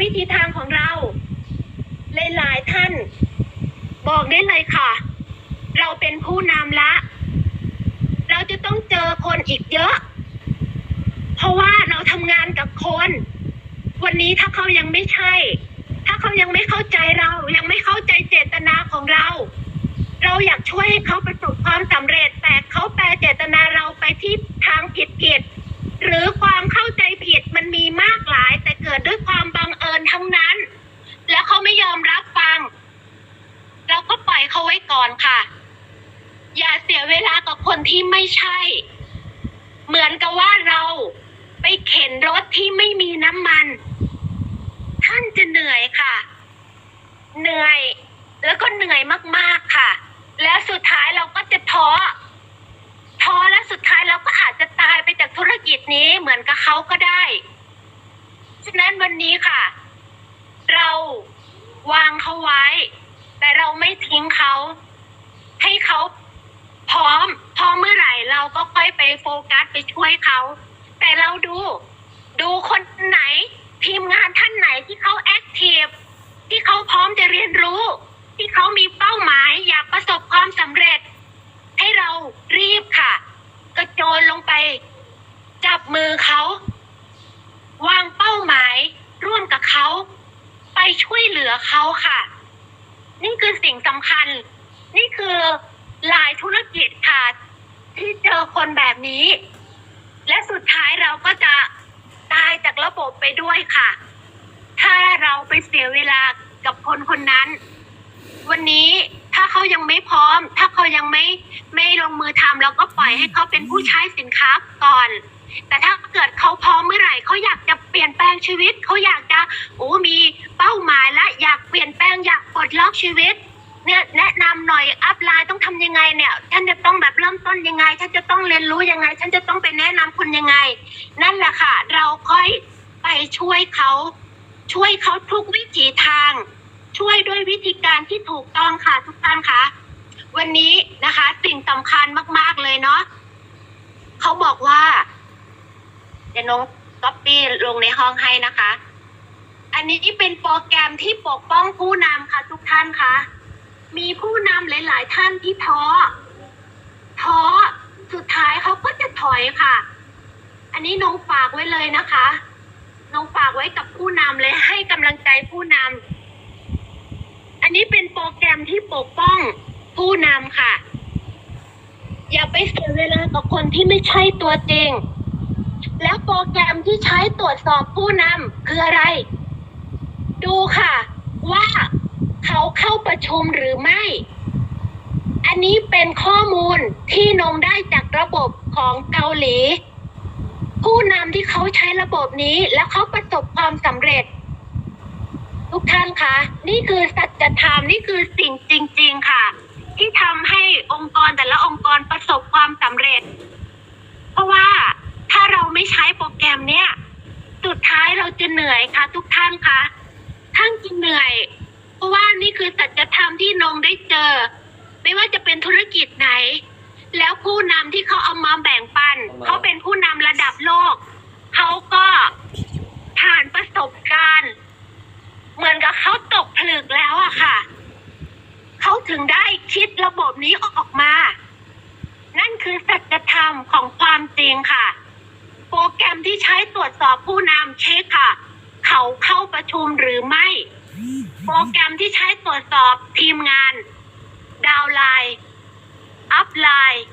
วิธีทางของเราหลายๆท่าน บอกได้เลยค่ะ เราเป็นผู้นำละ เราจะต้องเจอคนอีกเยอะ เพราะว่าเราทำงานกับคน วันนี้ถ้าเขายังไม่ใช่ ถ้าเขายังไม่เข้าใจเรา ยังไม่เข้าใจเจตนาของเรา เราอยากช่วยให้เขาประสบความสำเร็จ แต่เขาแปลเจตนาเราไปที่ทางผิดผิดๆ หรือความเข้าใจผิดมันมีมากหลาย แต่เกิดด้วยความบังเอิญทั้งนั้น แล้วเขาไม่ยอมรับฟัง เราก็ปล่อยเขาไว้ก่อนค่ะ อย่าเสียเวลากับคนที่ไม่ใช่ เหมือนกับว่าเราไปเข็นรถที่ไม่มีน้ำมัน ท่านจะเหนื่อยค่ะ เหนื่อย แล้วก็เหนื่อยมากๆค่ะ แล้วสุดท้ายเราก็จะท้อ อแล้วสุดท้ายเราก็อาจจะตายไปจากธุรกิจนี้เหมือนกับเขาก็ได้ ฉะนั้นวันนี้ค่ะ เราวางเขาไว้ แต่เราไม่ทิ้งเขา ให้เขาพร้อม พร้อมเมื่อไหร่เราก็ค่อยไปโฟกัสไปช่วยเขา แต่เราดู ดูคนไหน ทีมงานท่านไหนที่เขาแอคทีฟที่เขาพร้อมจะเรียนรู้ ที่เขามีเป้าหมายอยากประสบความสำเร็จ ให้เรารีบค่ะ กระโจนลงไป จับมือเขา วางเป้าหมายร่วมกับเขา ไปช่วยเหลือเขาค่ะ นี่คือสิ่งสำคัญ นี่คือหลายธุรกิจค่ะที่เจอคนแบบนี้ และสุดท้ายเราก็จะตายจากระบบไปด้วยค่ะ ถ้าเราไปเสียเวลากับคนคนนั้น วันนี้ เขายังไม่พร้อม ถ้าเขายังไม่ไม่ลงมือทำเราก็ปล่อยให้เขาเป็นผู้ใช้สินค้าก่อน แต่ถ้าเกิดเขาพร้อมเมื่อไหร่เขาอยากจะเปลี่ยนแปลงชีวิตเขาอยากจะโอ้มีเป้าหมายและอยากเปลี่ยนแปลงอยากปลดล็อกชีวิตเนี่ยแนะนำหน่อยอัพไลน์ต้องทำยังไงเนี่ยฉันจะต้องแบบเริ่มต้นยังไงฉันจะต้องเรียนรู้ยังไงฉันจะต้องไปแนะนำคุณยังไง นั่นแหละค่ะ เราค่อยไปช่วยเขาช่วยเขาทุกวิถีทาง ช่วยด้วยวิธีการที่ถูกต้องค่ะทุกท่านคะวันนี้นะคะสิ่งสำคัญมากๆเลยเนาะเขาบอกว่าเดี๋ยวน้องก๊อปปี้ลงในห้องให้นะคะ อันนี้เป็นโปรแกรมที่ปกป้องผู้นำค่ะทุกท่านคะมีผู้นำหลาย ๆ ท่านที่ท้อท้อสุดท้ายเขาก็จะถอยค่ะ อันนี้น้องฝากไว้เลยนะคะ น้องฝากไว้กับผู้นำเลยให้กำลังใจผู้นำ นนี้เป็นโปรแกรมที่ปกป้องผู้นำค่ะ อย่าไปเสียเวลากับคนที่ไม่ใช่ตัวจริง แล้วโปรแกรมที่ใช้ตรวจสอบผู้นำคืออะไร ดูค่ะ ว่าเขาเข้าประชุมหรือไม่ อันนี้เป็นข้อมูลที่นงได้จากระบบของเกาหลี ผู้นำที่เขาใช้ระบบนี้แล้วเขาประสบความสำเร็จ ทุกท่านคะนี่คือสัจธรรมนี่คือสิ่งจริง ๆค่ะ ที่ทำให้องค์กรแต่ละองค์กรประสบความสำเร็จ เพราะว่าถ้าเราไม่ใช้โปรแกรมเนี้ยสุดท้ายเราจะเหนื่อยค่ะ ทุกท่านคะท่านจะเหนื่อย เพราะว่านี่คือสัจธรรมที่นงได้เจอ ไม่ว่าจะเป็นธุรกิจไหน แล้วผู้นำที่เขาเอามาแบ่งปัน เขาเป็นผู้นำระดับโลก เขาก็ผ่านประสบการณ์ เหมือนกับเขาตกผลึกแล้วอะค่ะ เขาถึงได้คิดระบบนี้ออกมา นั่นคือสัจธรรมของความจริงค่ะ โปรแกรมที่ใช้ตรวจสอบผู้นำเช็คค่ะ เขาเข้าประชุมหรือไม่ โปรแกรมที่ใช้ตรวจสอบทีมงาน ดาวไลน์อัพไลน์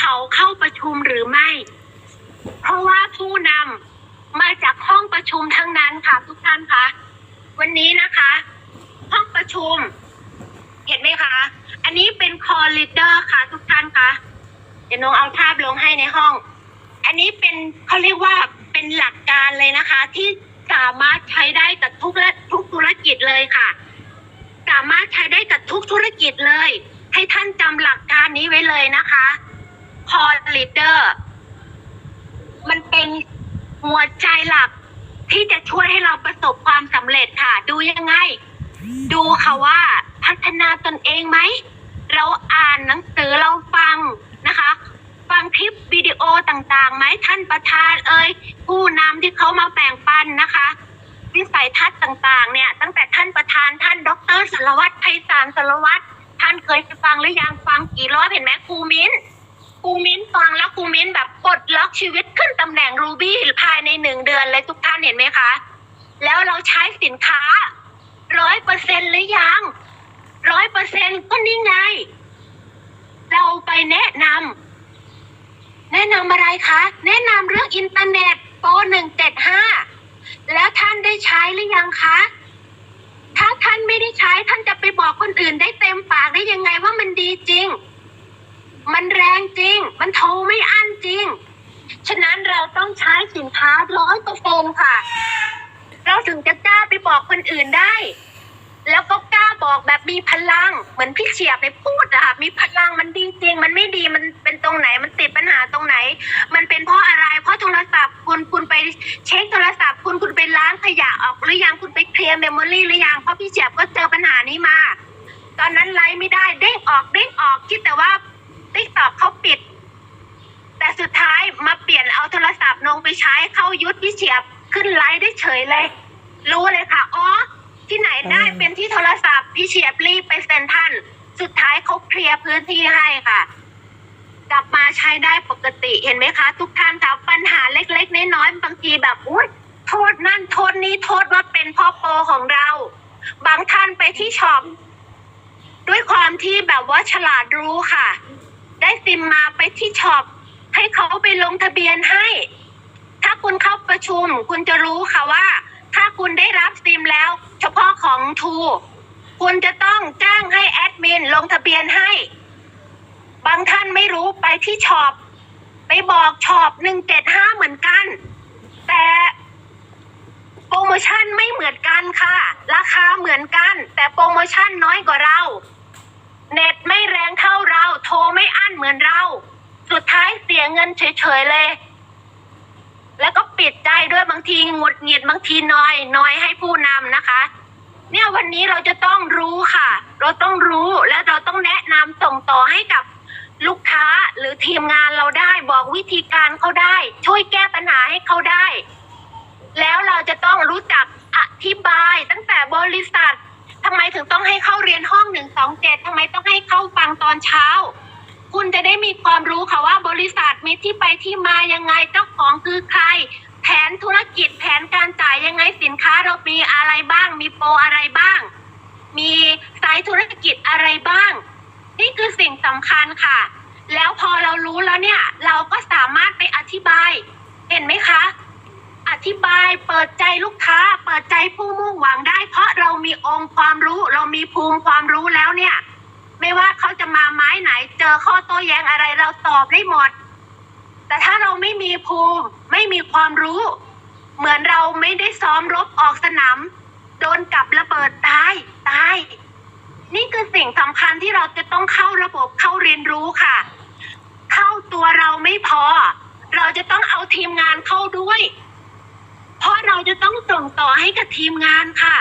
เขาเข้าประชุมหรือไม่ เพราะว่าผู้นำมาจากห้องประชุมทั้งนั้นค่ะทุกท่านคะ วันนี้นะคะ ห้องประชุม เห็นไหมคะ อันนี้เป็นคอร์ลิเดอร์ค่ะทุกท่านคะเดี๋ยวน้องเอาภาพลงให้ในห้อง อันนี้เป็นเขาเรียกว่าเป็นหลักการเลยนะคะ ที่สามารถใช้ได้กับทุกและทุกธุรกิจเลยค่ะ สามารถใช้ได้กับทุกธุรกิจเลย ให้ท่านจำหลักการนี้ไว้เลยนะคะคอร์ลิเดอร์มันเป็นหัวใจหลัก ที่จะช่วยให้เราประสบความสำเร็จค่ะ ดูยังไง ดูค่ะว่าพัฒนาตนเองไหม เราอ่านหนังสือเราฟังนะคะ ฟังคลิปวิดีโอต่างๆไหมท่านประธานเอ่ยผู้นำที่เขามาแบ่งปันนะคะวิสัยทัศน์ต่างๆ เนี่ย ตั้งแต่ท่านประธานท่านดรสารวัตรไพศาลสารวัตรท่านเคยไปฟังหรือยังฟังกี่รอบเห็นไหมครูมิ้น ครูมิ้นฟังแล้วครูมิ้นแบบปลดล็อกชีวิตขึ้นตำแหน่งรูบี้ภายในหนึ่งเดือนเลยทุกท่านเห็นไหมคะ แล้วเราใช้สินค้าร้อยเปอร์เซ็นหรือยังร้อยเปอร์เซ็นก็นี่ไง เราไปแนะนำแนะนำอะไรคะ แนะนำเรื่องอินเทอร์เน็ตโปรหนึ่งเจ็ดห้าแล้วท่านได้ใช้หรือยังคะ ถ้าท่านไม่ได้ใช้ท่านจะไปบอกคนอื่นได้เต็มปากได้ยังไงว่ามันดีจริง มันแรงจริง มันโทรไม่อั้นจริง ฉะนั้นเราต้องใช้สินค้าร้อยเปอร์เซ็นค่ะ เราถึงจะกล้าไปบอกคนอื่นได้ แล้วก็กล้าบอกแบบมีพลัง เหมือนพี่เฉียบไปพูดอะค่ะ มีพลังมันดีจริง มันไม่ดีมันเป็นตรงไหน มันติดปัญหาตรงไหน มันเป็นเพราะอะไร เพราะโทรศัพท์คุณคุณไปเช็คโทรศัพท์คุณคุณไปล้างขยะออกหรือยังคุณไปเคลียร์เมมโมรี่หรือยังเพราะพี่เฉียบก็เจอปัญหานี้มา ตอนนั้นไลฟ์ไม่ได้เด้งออกเด้งออกคิดแต่ว่าติ๊กตอกเขาปิด แต่สุดท้ายมาเปลี่ยนเอาโทรศัพท์ลงไปใช้เข้ายุทธพี่เฉียบขึ้นไลฟ์ได้เฉยเลย รู้เลยค่ะอ๋อที่ไหนได้อืมเป็นที่โทรศัพท์พี่เฉียบรีบไปเซ็นทรันสุดท้ายเขาเคลียร์พื้นที่ให้ค่ะ กลับมาใช้ได้ปกติเห็นไหมคะ ทุกท่านครับปัญหาเล็กๆน้อยๆบางทีแบบอุ้ยโทษนั่นโทษนี้โทษว่าเป็นเพ่อโปรของเรา บางท่านไปที่ช็อปด้วยความที่แบบว่าฉลาดรู้ค่ะ ได้ซิมมาไปที่ช็อป ให้เขาไปลงทะเบียนให้ ถ้าคุณเข้าประชุม คุณจะรู้ค่ะว่า ถ้าคุณได้รับซิมแล้ว เฉพาะของทูคุณจะต้องจ้างให้แอดมินลงทะเบียนให้ บางท่านไม่รู้ไปที่ช็อปไปบอกช็อปหนึ่งเจ็ดห้าเหมือนกัน แต่โปรโมชั่นไม่เหมือนกันค่ะ ราคาเหมือนกัน แต่โปรโมชั่นน้อยกว่าเรา เน็ตไม่แรงเท่าเรา โทรไม่อั้นเหมือนเรา สุดท้ายเสียเงินเฉยๆเลย แล้วก็ปิดใจด้วยบางทีหงุดหงิดบางทีน้อยน้อยให้ผู้นำนะคะ เนี่ยวันนี้เราจะต้องรู้ค่ะ เราต้องรู้และเราต้องแนะนำส่งต่อให้กับลูกค้าหรือทีมงานเราได้บอกวิธีการเขาได้ ช่วยแก้ปัญหาให้เขาได้ แล้วเราจะต้องรู้จักอธิบายตั้งแต่บริษัททำไมถึงต้องให้เข้าเรียนห้องหนึ่งสองเจ็ดทำไมต้องให้เข้าฟังตอนเช้า คุณจะได้มีความรู้ค่ะว่าบริษัทมีที่ไปที่มายังไงเจ้าของคือใคร แผนธุรกิจแผนการจ่ายยังไงสินค้าเรามีอะไรบ้าง มีโปรอะไรบ้าง มีสายธุรกิจอะไรบ้าง นี่คือสิ่งสำคัญค่ะ แล้วพอเรารู้แล้วเนี่ย เราก็สามารถไปอธิบาย เห็นไหมคะ อธิบายเปิดใจลูกค้า เปิดใจผู้มุ่งหวังได้ เพราะเรามีองค์ความรู้ เรามีภูมิความรู้แล้วเนี่ย ไม่ว่าเขาจะมาไม้ไหน เจอข้อโต้แย้งอะไรเราตอบได้หมด แต่ถ้าเราไม่มีภูมิไม่มีความรู้ เหมือนเราไม่ได้ซ้อมรบออกสนามโดนกับระเบิดตายตาย นี่คือสิ่งสำคัญที่เราจะต้องเข้าระบบเข้าเรียนรู้ค่ะ เข้าตัวเราไม่พอ เราจะต้องเอาทีมงานเข้าด้วย เพราะเราจะต้องส่งต่อให้กับทีมงานค่ะ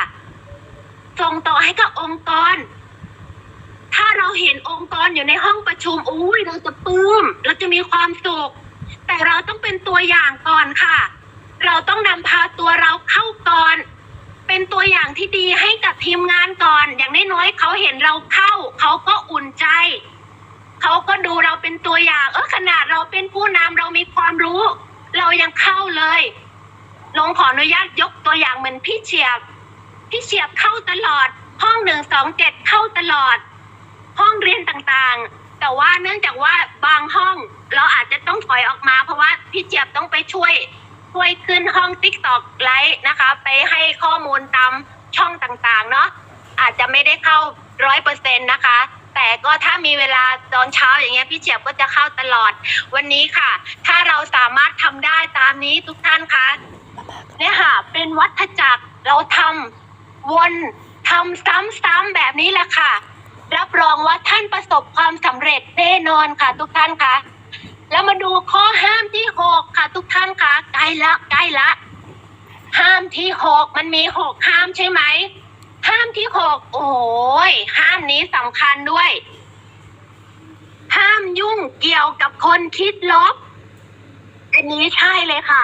ส่งต่อให้กับองค์กร เห็นองค์กรอยู่ในห้องประชุมอุ้ยเราจะปลื้มเราจะมีความสุข แต่เราต้องเป็นตัวอย่างก่อนค่ะ เราต้องนำพาตัวเราเข้าก่อน เป็นตัวอย่างที่ดีให้กับทีมงานก่อน อย่างน้อยๆเขาเห็นเราเข้า เขาก็อุ่นใจ เขาก็ดูเราเป็นตัวอย่าง เออขนาดเราเป็นผู้นำเรามีความรู้ เรายังเข้าเลยลงขออนุญาตยกตัวอย่างเหมือนพี่เฉียบ พี่เฉียบเข้าตลอด ห้องหนึ่งสองเจ็ดเข้าตลอด ห้องเรียนต่างๆ แต่ว่าเนื่องจากว่าบางห้องเราอาจจะต้องถอยออกมา เพราะว่าพี่เจี๊ยบต้องไปช่วยช่วยขึ้นห้องติ๊กตอกไลฟ์นะคะ ไปให้ข้อมูลตามช่องต่างๆ เนาะอาจจะไม่ได้เข้าร้อยเปอร์เซ็นต์นะคะ แต่ก็ถ้ามีเวลาตอนเช้าอย่างเงี้ยพี่เจี๊ยบก็จะเข้าตลอดวันนี้ค่ะ ถ้าเราสามารถทำได้ตามนี้ทุกท่านคะเนี่ยค่ะ เป็นวัฏจักรเราทำวนทำซ้ำๆแบบนี้แหละค่ะ รับรองว่าท่านประสบความสำเร็จแน่นอนค่ะทุกท่านคะแล้วมาดูข้อห้ามที่หกค่ะ ทุกท่านคะใกล้ละใกล้ละ ห้ามที่หกมันมีหกห้ามใช่ไหมห้ามที่หกโอ้ยห้ามนี้สำคัญด้วย ห้ามยุ่งเกี่ยวกับคนคิดลบอันนี้ใช่เลยค่ะ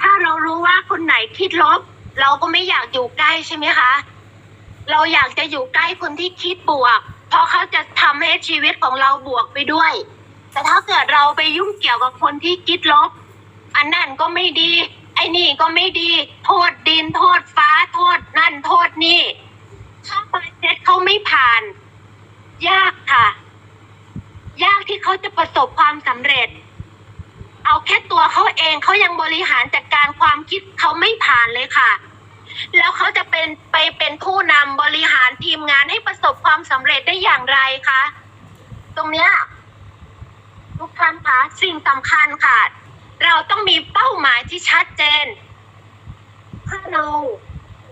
ถ้าเรารู้ว่าคนไหนคิดลบ เราก็ไม่อยากอยู่ใกล้ใช่ไหมคะ เราอยากจะอยู่ใกล้คนที่คิดบวก เพราะเขาจะทำให้ชีวิตของเราบวกไปด้วย แต่ถ้าเกิดเราไปยุ่งเกี่ยวกับคนที่คิดลบ อันนั่นก็ไม่ดี ไอ้นี่ก็ไม่ดี โทษดินโทษฟ้าโทษนั่นโทษนี่ถ้า mindset เขาไม่ผ่าน ยากค่ะ ยากที่เขาจะประสบความสำเร็จ เอาแค่ตัวเขาเองเขายังบริหารจัดการความคิดเขาไม่ผ่านเลยค่ะ แล้วเขาจะเป็นไปเป็นผู้นำบริหารทีมงานให้ประสบความสำเร็จได้อย่างไรคะ ตรงเนี้ยทุกท่านคะสิ่งสำคัญค่ะ เราต้องมีเป้าหมายที่ชัดเจน ถ้าเรา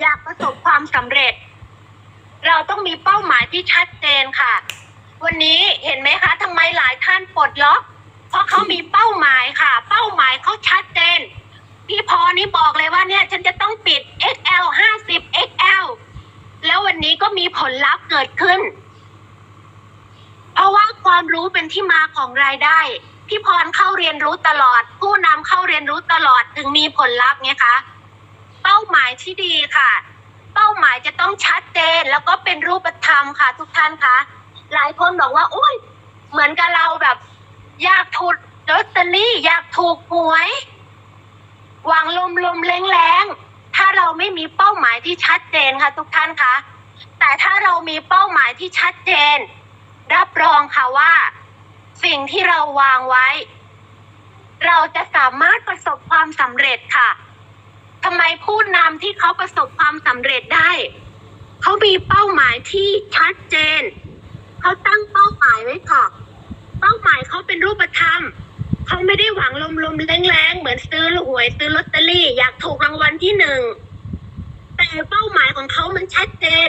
อยากประสบความสำเร็จ เราต้องมีเป้าหมายที่ชัดเจนค่ะ วันนี้เห็นไหมคะทำไมหลายท่านปลดล็อก เพราะเขามีเป้าหมายค่ะ เป้าหมายเขาชัดเจน พี่พอนี่บอกเลยว่าเนี่ยฉันจะต้องปิด XL 50 XL แล้ววันนี้ก็มีผลลัพธ์เกิดขึ้น เพราะว่าความรู้เป็นที่มาของรายได้ พี่พรเข้าเรียนรู้ตลอด ผู้นำเข้าเรียนรู้ตลอดถึงมีผลลัพธ์ไงคะ เป้าหมายที่ดีค่ะ เป้าหมายจะต้องชัดเจนแล้วก็เป็นรูปธรรมค่ะ ทุกท่านคะหลายคนบอกว่าโอ้ยเหมือนกับเราแบบ อยากถูกลอตเตอรี่อยากถูกหวย หวังลมลมแรงแรงถ้าเราไม่มีเป้าหมายที่ชัดเจนค่ะทุกท่านคะแต่ถ้าเรามีเป้าหมายที่ชัดเจน รับรองค่ะว่า สิ่งที่เราวางไว้ เราจะสามารถประสบความสำเร็จค่ะทำไมผู้นำที่เขาประสบความสำเร็จได้ เขามีเป้าหมายที่ชัดเจน เขาตั้งเป้าหมายไว้ค่ะ เป้าหมายเขาเป็นรูปธรรมเขาไม่ได้หวังลมๆแรงๆเหมือนซื้อหวยซื้อลอตเตอรี่ อยากถูกรางวัลที่หนึ่งแต่เป้าหมายของเขามันชัดเจน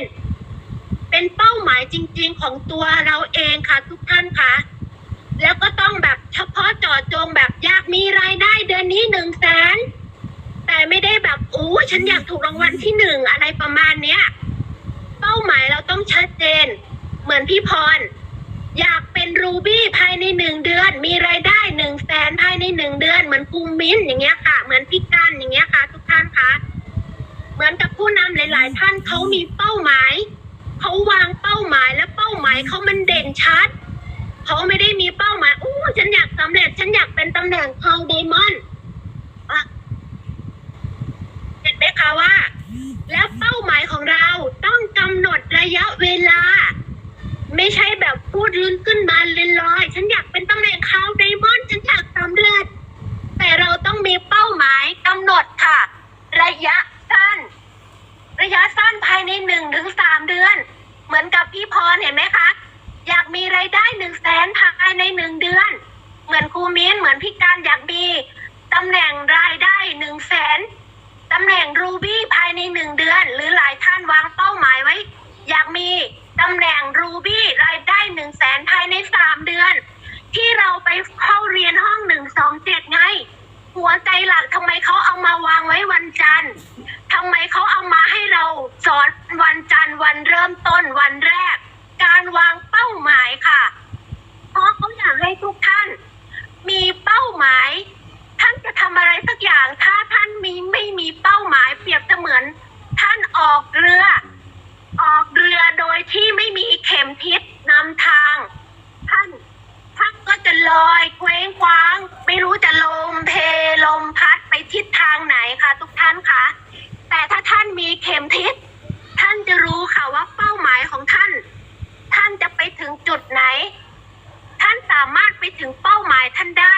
เป็นเป้าหมายจริง ๆ ของตัวเราเองค่ะ ทุกท่านคะแล้วก็ต้องแบบเฉพาะจาะจงแบบอยากมีรายได้เดือนนี้หนึ่งแสนแต่ไม่ได้แบบโอ้ฉันอยากถูกรางวัลที่หนึ่งอะไรประมาณเนี้ย เป้าหมายเราต้องชัดเจน เหมือนพี่พร อยากเป็นรูบี้ภายใน หนึ่งเดือน มีรายได้หนึ่งแสนภายในหนึ่งเดือน เหมือนภูมิมิ้นอย่างเงี้ยค่ะ เหมือนพี่กันอย่างเงี้ยค่ะ ทุกท่านคะเหมือนกับผู้นำหลาย ๆ ท่านเขามีเป้าหมายเขาวางเป้าหมายและเป้าหมายเขามันเด่นชัดเขาไม่ได้มีเป้าหมายอู้ฉันอยากสำเร็จ ฉันอยากเป็นตำแหน่ง Pearl Diamond อะเห็นไหมคะว่า แล้วเป้าหมายของเราต้องกำหนดระยะเวลา ไม่ใช่แบบพูดลื่นขึ้นมาลอยๆฉันอยากเป็นตำแหน่งคาวไดมอนด์ฉันอยากสำเร็จ แต่เราต้องมีเป้าหมายกำหนดค่ะ ระยะสั้น ระยะสั้นภายในหนึ่งถึงสามเดือน เหมือนกับพี่พรเห็นไหมคะ อยากมีรายได้หนึ่งแสนภายในหนึ่งเดือน เหมือนครูมิ้นเหมือนพี่การอยากมีตำแหน่งรายได้หนึ่งแสนตำแหน่งรูบี้ภายในหนึ่งเดือน หรือหลายท่านวางเป้าหมายไว้ อยากมี ตำแหน่งรูบี้รายได้หนึ่งแสนภายในสามเดือน ที่เราไปเข้าเรียนห้องหนึ่งสองเจ็ดไง หัวใจหลักทำไมเขาเอามาวางไว้วันจันทร์ทำไมเขาเอามาให้เราสอนวันจันทร์วันเริ่มต้นวันแรก การวางเป้าหมายค่ะ เพราะเขาอยากให้ทุกท่าน มีเป้าหมาย ท่านจะทำอะไรสักอย่างถ้าท่านมีไม่มีเป้าหมายเปรียบเสมือน ท่านออกเรือ ออกเรือโดยที่ไม่มีเข็มทิศนำทาง ท่านท่านก็จะลอยเคว้งคว้าง ไม่รู้จะลมเพลมพัดไปทิศทางไหนคะทุกท่านคะแต่ถ้าท่านมีเข็มทิศท่านจะรู้ค่ะว่าเป้าหมายของท่าน ท่านจะไปถึงจุดไหน ท่านสามารถไปถึงเป้าหมายท่านได้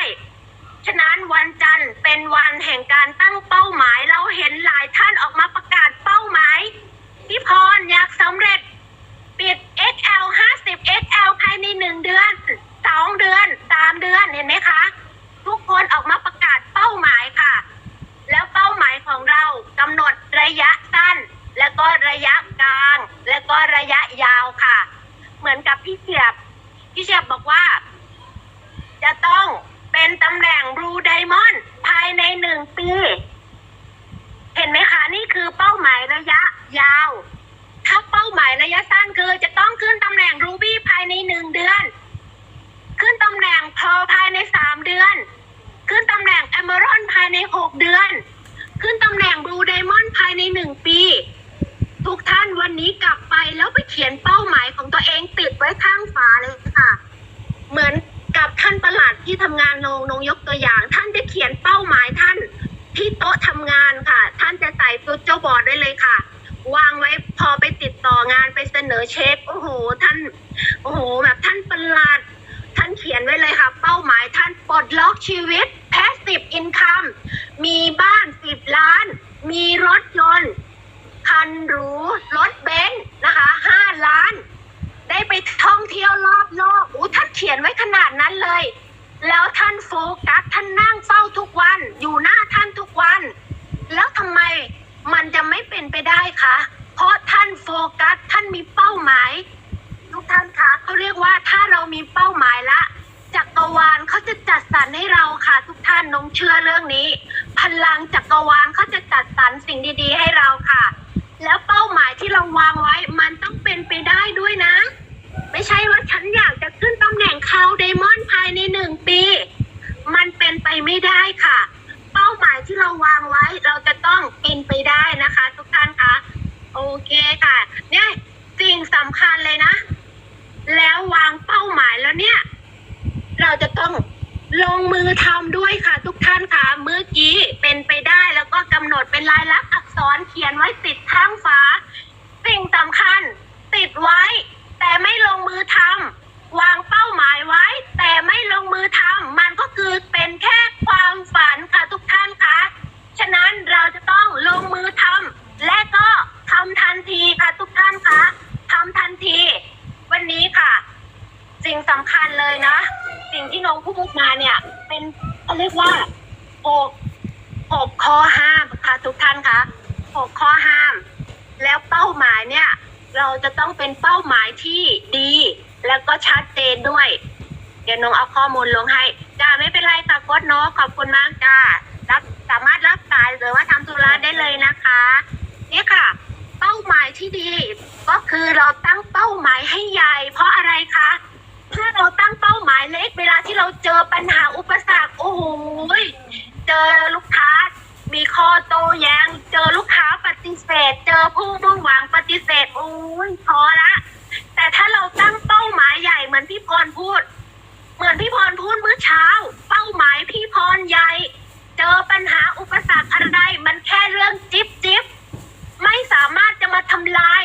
ฉะนั้นวันจันทร์เป็นวันแห่งการตั้งเป้าหมายเราเห็นหลายท่านออกมาประกาศเป้าหมาย พี่พรอยากสำเร็จ ปิด XL 50 XL ภายในหนึ่งเดือนสองเดือนสามเดือนเห็นไหมคะ ทุกคนออกมาประกาศเป้าหมายค่ะ แล้วเป้าหมายของเรากำหนดระยะสั้น แล้วก็ระยะกลาง แล้วก็ระยะยาวค่ะ เหมือนกับพี่เฉียบ พี่เฉียบบอกว่า จะต้องเป็นตำแหน่งบลูไดมอนด์ภายในหนึ่งปี เห็นไหมคะ นี่คือ ไว้าเลยค่ะ เหมือนกับท่านประหลัดที่ทำงานนงนงยกตัวอย่าง ท่านจะเขียนเป้าหมายท่านที่โต๊ะทำงานค่ะ ท่านจะใส่ฟิวเจอร์บอร์ดได้เลยค่ะ วางไว้พอไปติดต่องานไปเสนอเช็คโอ้โห ท่านโอ้โห แบบท่านประหลัดท่านเขียนไว้เลยค่ะ เป้าหมายท่านปลดล็อกชีวิต passive income มีบ้านสิบล้าน มีรถยนต์ คันหรูรถเบนซ์นะคะห้าล้าน ได้ไปท่องเที่ยวรอบโลกอู้ท่านเขียนไว้ขนาดนั้นเลย แล้วท่านโฟกัสท่านนั่งเฝ้าทุกวัน อยู่หน้าท่านทุกวัน แล้วทำไมมันจะไม่เป็นไปได้คะ เพราะท่านโฟกัสท่านมีเป้าหมาย ทุกท่านคะเขาเรียกว่าถ้าเรามีเป้าหมายละจักรวาลเขาจะจัดสรรให้เราค่ะ ทุกท่านน้องเชื่อเรื่องนี้ พลังจักรวาลเขาจะจัดสรรสิ่งดี ๆ ให้เราค่ะ แล้วเป้าหมายที่เราวางไว้ มันต้องเป็นไปได้ด้วยนะ ไม่ใช่ว่าฉันอยากจะขึ้นตำแหน่งคาวไดมอนด์ภายในหนึ่งปี มันเป็นไปไม่ได้ค่ะ เป้าหมายที่เราวางไว้ เราจะต้องเป็นไปได้นะคะ ทุกท่านคะโอเคค่ะ เนี่ยสิ่งสำคัญเลยนะ แล้ววางเป้าหมายแล้วเนี่ย เราจะต้องลงมือทำด้วยค่ะ ทุกท่านค่ะเมื่อกี้เป็นไปได้แล้วก็กำหนดเป็นลายลักษณ์อักษรเขียนไว้ติดข้างฝา สิ่งสำคัญ ติดไว้ แต่ไม่ลงมือทำวางเป้าหมายไว้ แต่ไม่ลงมือทำมันก็คือเป็นแค่ความฝันค่ะทุกท่านคะฉะนั้นเราจะต้องลงมือทำและก็ทำทันทีค่ะทุกท่านคะทำทันที วันนี้ค่ะ สิ่งสำคัญเลยนะ สิ่งที่น้องพูดมาเนี่ย เป็นเขาเรียกว่าหกหกข้อห้ามค่ะทุกท่านคะหกข้อห้าม แล้วเป้าหมายเนี่ย เราจะต้องเป็นเป้าหมายที่ดี แล้วก็ชัดเจนด้วย เดี๋ยวน้องเอา ข้อมูลลงให้จ้าไม่เป็นไรค่ะโค้ดน้องขอบคุณมากจ้ารับสามารถรับสายหรือว่าทำธุระได้เลยนะคะนี่ค่ะ เป้าหมายที่ดี ก็คือเราตั้งเป้าหมายให้ใหญ่ เพราะอะไรคะถ้าเราตั้งเป้าหมายเล็กเวลาที่เราเจอปัญหาอุปสรรคโอ้โหเจอลูกค้า มีข้อโต้แย้งเจอลูกค้าปฏิเสธ เจอผู้มุ่งหวังปฏิเสธโอ้ยพอละแต่ถ้าเราตั้งเป้าหมายใหญ่เหมือนพี่พรพูด เหมือนพี่พรพูดเมื่อเช้า เป้าหมายพี่พรใหญ่ เจอปัญหาอุปสรรคอะไร มันแค่เรื่องจิ๊บจิ๊บไม่สามารถจะมาทำลาย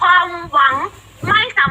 ความหวังไม่สา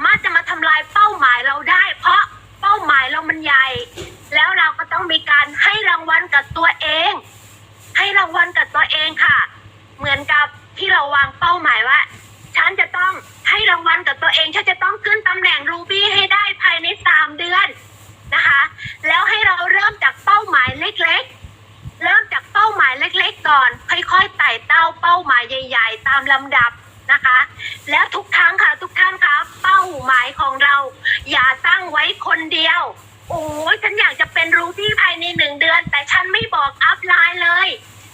อัพไลน์เลย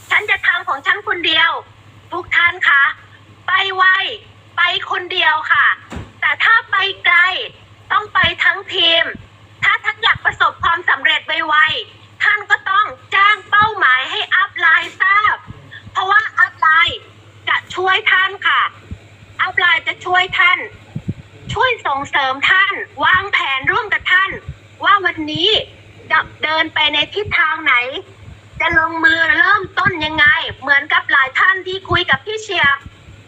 ฉันจะทำของฉันคนเดียว ทุกท่านคะ ไปไวไปคนเดียวค่ะ แต่ถ้าไปไกลต้องไปทั้งทีม ถ้าท่านอยากประสบความสำเร็จไวๆท่านก็ต้องจ้างเป้าหมายให้อัพไลน์ทราบ เพราะว่าอัพไลน์จะช่วยท่านค่ะ อัพไลน์จะช่วยท่าน ช่วยส่งเสริมท่าน วางแผนร่วมกับท่าน ว่าวันนี้จะเดินไปในทิศทางไหน จะลงมือเริ่มต้นยังไง เหมือนกับหลายท่านที่คุยกับพี่เชียบ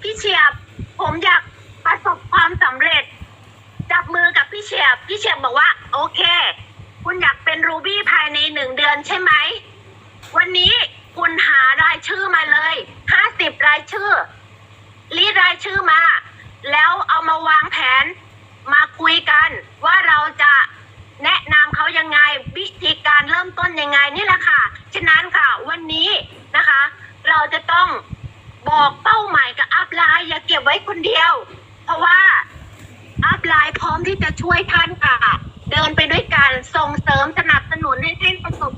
พี่เชียบ ผมอยากประสบความสำเร็จ จับมือกับพี่เชียบ พี่เชียบบอกว่า โอเค คุณอยากเป็นรูบี้ภายในหนึ่งเดือนใช่ไหม วันนี้คุณหารายชื่อมาเลยห้าสิบรายชื่อรีดรายชื่อมา แล้วเอามาวางแผนมาคุยกันว่าเราจะแนะนำเขายังไงวิธีการเริ่มต้นยังไงนี่แหละค่ะ ฉะนั้นค่ะ วันนี้นะคะ เราจะต้องบอกเป้าหมายกับอัพไลน์อย่าเก็บไว้คนเดียว เพราะว่าอัพไลน์พร้อมที่จะช่วยท่านค่ะ เดินไปด้วยกันส่งเสริมสนับสนุนให้ท่านประสบ